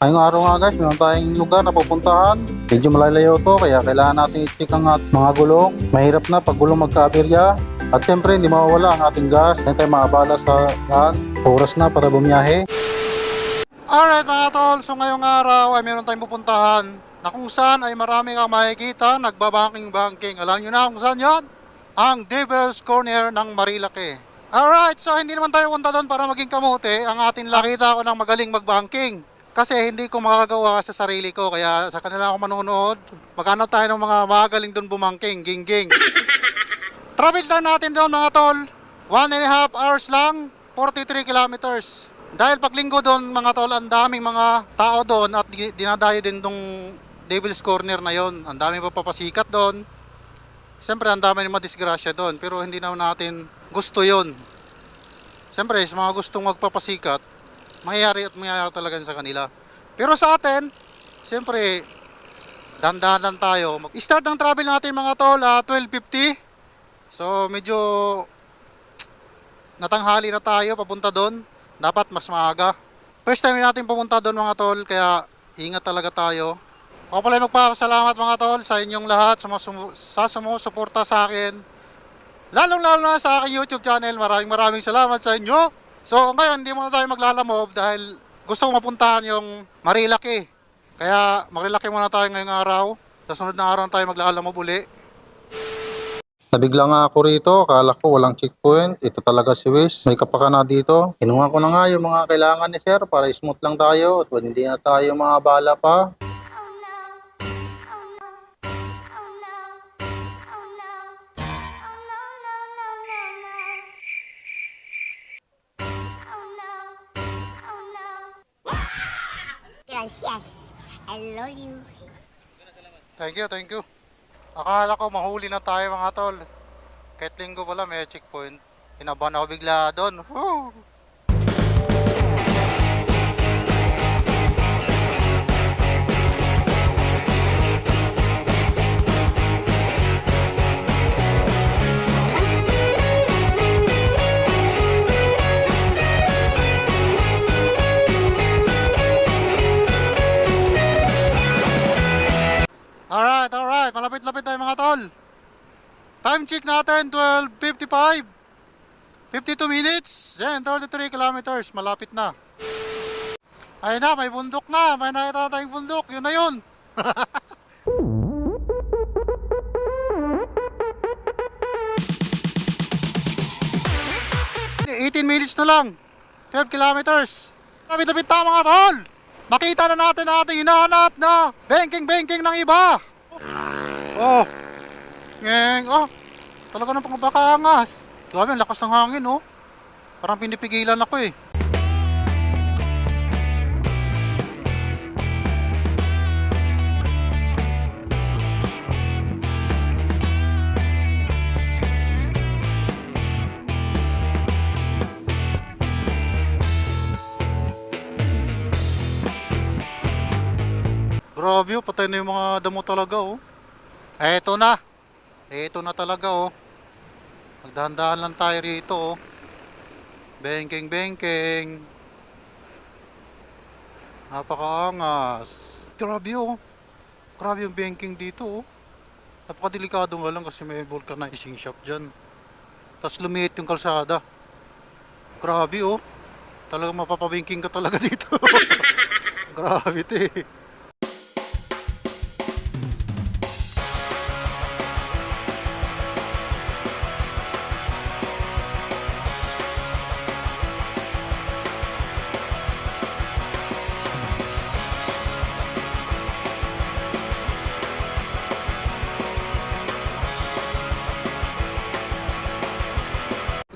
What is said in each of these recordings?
Ngayong araw nga guys, meron tayong lugar na pupuntahan. Medyo malalayo to, kaya kailangan natin i-check ang mga gulong. Mahirap na pag gulong magka-aberya. At syempre, hindi mawawala ang ating gas. Hindi tayo maabala sa daan. Oras na para bumiyahe. Alright mga tol, so ngayong araw ay meron tayong pupuntahan na kung saan ay marami kang makikita nagbabanking-banking. Alam nyo na kung saan yan? Ang Devil's Corner ng Marilake. Alright, so hindi naman tayo punta doon para maging kamote. Ang atin lakita ko ng magaling magbanking. Kasi hindi ko makagawa sa sarili ko, kaya sa kanila ako manonood. Magkano tayo ng mga magaling doon bumangking, ging-ging. Travel time natin doon mga tol. One and a half hours lang, 43 kilometers. Dahil pag linggo doon mga tol, ang daming mga tao doon at di- dinadayo din tong Devil's Corner na yon. Ang daming papapasikat doon. Siyempre, ang dami ng madisgrasya doon. Pero hindi naman natin gusto yon. Siyempre, sa mga gustong magpapasikat, mangyayari at mangyayari talaga sa kanila. Pero sa atin, siyempre, dandahan lang tayo. Start ng travel natin mga tol, ah, 12.50. So, medyo natanghali na tayo papunta doon. Dapat mas maaga. First time natin pumunta doon mga tol, kaya ingat talaga tayo. Ako pala magpapasalamat mga tol sa inyong lahat sa, sa sumusuporta sa akin. Lalong lalo na sa aking YouTube channel. Maraming maraming salamat sa inyo. So ngayon, hindi muna tayo maglalamob dahil gusto ko mapuntahan yung Marilaki. Kaya Marilaki muna tayo ngayong araw. Sa sunod na araw tayo maglalamob uli. Nabigla nga ako rito, akala ko walang checkpoint. Ito talaga si Wish. May kapaka na dito. Kinuha ko na nga yung mga kailangan ni Sir para smooth lang tayo at hindi na tayo mga bala pa. Gracias. I love you. Thank you, thank you. Akala ko mahuli na tayo mga tol. Kahit linggo pala may checkpoint. Kinabahan ako bigla doon. Woo! Check natin, 12.55. 52 minutes. Yan, 33 kilometers. Malapit na. Ayun na, may bundok na. May nakita tayong bundok. Yun na yun. ...18 minutes na lang. 12 kilometers. Lapit-lapit tayo mga tol. Makita na natin ang hinahanap na banking-banking ng iba. Oh. Ngeng, oh. Talaga na pang bakaangas. Grabe, ang lakas ng hangin, oh. Parang pinipigilan ako eh. Grabe, oh. Patay na yung mga damo talaga, oh. Eto na. Eto na talaga, oh. Magdahan-dahan lang tayo rito, oh. Bengking, bengking. Napakaangas. Grabe, oh. Grabe yung banking dito, oh. Napakadelikado nga lang kasi may vulcanizing shop dyan. Tapos lumiit yung kalsada. Grabe, oh. Talagang mapapabanking ka talaga dito. Grabe, te.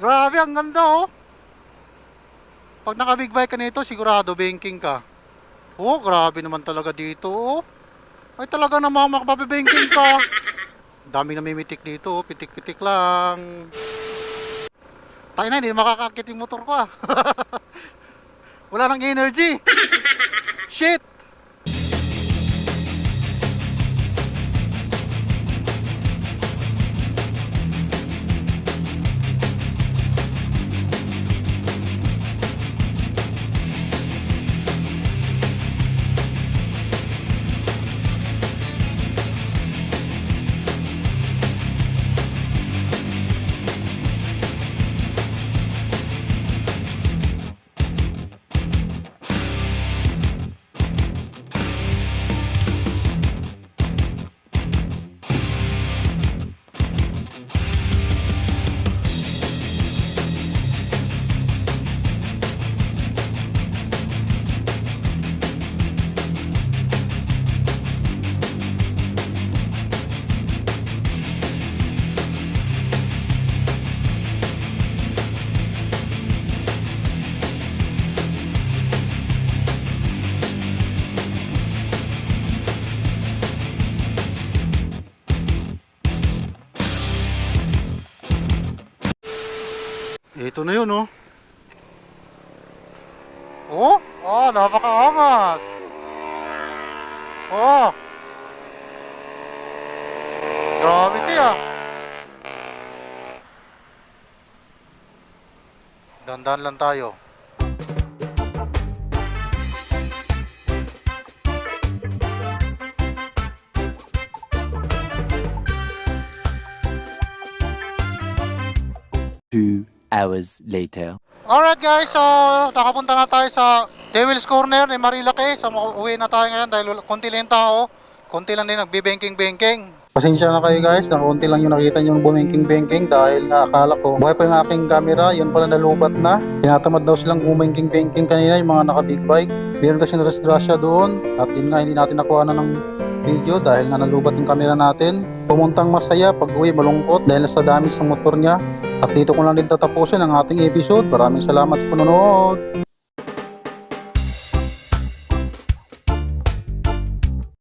Grabe, ang ganda oh. Pag naka-big bike ka nito, sigurado banking ka. Oh, grabe naman talaga dito oh. Ay talaga namang makapabibanking ka. Dami namimitik dito, oh. pitik-pitik lang. Tayo na, hindi makakakit yung motor ko ah. Wala nang energy. Shit! Ito na yun, oh. Oh, oh, napakaangas. Oh. Grabe ito ah. Dandan lang tayo. Two hours later. Alright guys, so nakapunta na tayo sa Devil's Corner ni Marilake. So uwi na tayo ngayon dahil konti lang tao. Konti lang din nagbibanking-banking. Pasensya na kayo guys, na konti lang yung nakita yung bumingking-banking dahil nga akala ko buhay pa yung aking camera, yun pala nalubat na. Tinatamad daw silang bumingking-banking kanina yung mga naka-big bike. Meron kasi na doon at yun nga hindi natin nakuha na ng video dahil nga nalubat yung camera natin. Pumuntang masaya, pag uwi malungkot dahil sa damage ng motor niya. At dito ko lang din tatapusin ang ating episode. Maraming salamat sa panonood.